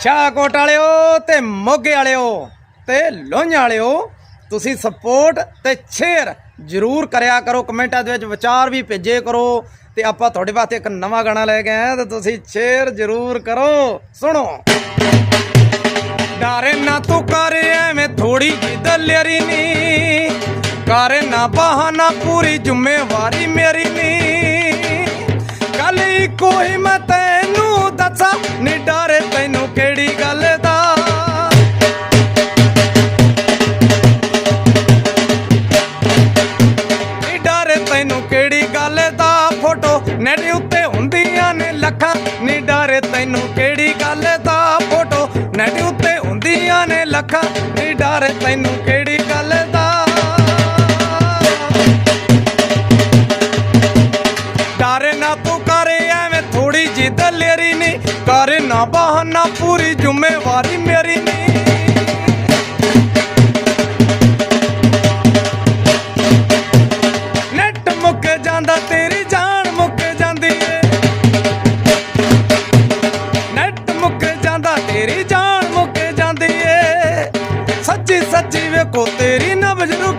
ਸ਼ਾਹਕੋਟ ਵਾਲਿਓ ਤੇ ਮੋਗੇ ਵਾਲਿਓ ਤੇ ਲੋਹੀਆਂ ਵਾਲਿਓ, ਤੁਸੀਂ ਸਪੋਰਟ ਤੇ ਸ਼ੇਅਰ ਜਰੂਰ ਕਰਿਆ ਕਰੋ। ਕਮੈਂਟਾਂ ਦੇ ਵਿੱਚ ਵਿਚਾਰ ਵੀ ਭੇਜੇ ਕਰੋ ਤੇ ਆਪਾਂ ਤੁਹਾਡੇ ਵਾਸਤੇ ਇੱਕ ਨਵਾਂ ਗਾਣਾ ਲੈ ਕੇ ਆਏ ਤੇ ਤੁਸੀਂ ਸ਼ੇਅਰ ਜਰੂਰ ਕਰੋ। ਸੁਣੋ। ਡਾਰੇ ਨਾ ਤੂੰ ਕਰ, ਐਵੇਂ ਥੋੜੀ ਜਿਹੀ ਦਲੇਰੀ ਨੀ। ਕਰ ਨਾ ਬਹਾਨਾ ਪੂਰੀ ਜ਼ਿੰਮੇਵਾਰੀ ਮੇਰੀ ਨੀ। ਗੱਲ ਹੀ ਕੋਈ ਮੈਂ ਤੈਨੂੰ ਦੱਸਾਂ, ਨੀ ਡਾਰੇ ਹੁੰਦੀਆਂ ਨੇ ਲੱਖਾਂ ਤੈਨੂੰ ਕਿਹੜੀ ਗੱਲ ਦਾ। ਡਾਰੇ ਨਾ ਤੂੰ ਕਰੇ, ਐਵੇਂ ਥੋੜੀ ਜਿਹੀ ਦਲੇਰੀ ਨਹੀਂ ਕਰੇ ਨਾ ਬਹਾਨਾ, ਪੂਰੀ ਜ਼ਿੰਮੇਵਾਰੀ ਮੇਰੀ ਨਹੀਂ ਨੈਟ ਮੁੱਕ ਜਾਂਦਾ, ਤੇਰੀ ਜਾਨ ਮੁੱਕ ਜਾਂਦੀ ਏ। ਨੈਟ ਮੁੱਕ ਜਾਂਦਾ, ਤੇਰੀ ਜਾਨ ਮੁੱਕ ਜਾਂਦੀ ਏ ਵੇਖੋ ਤੇਰੀ ਨਬਜ਼ ਰੁਕ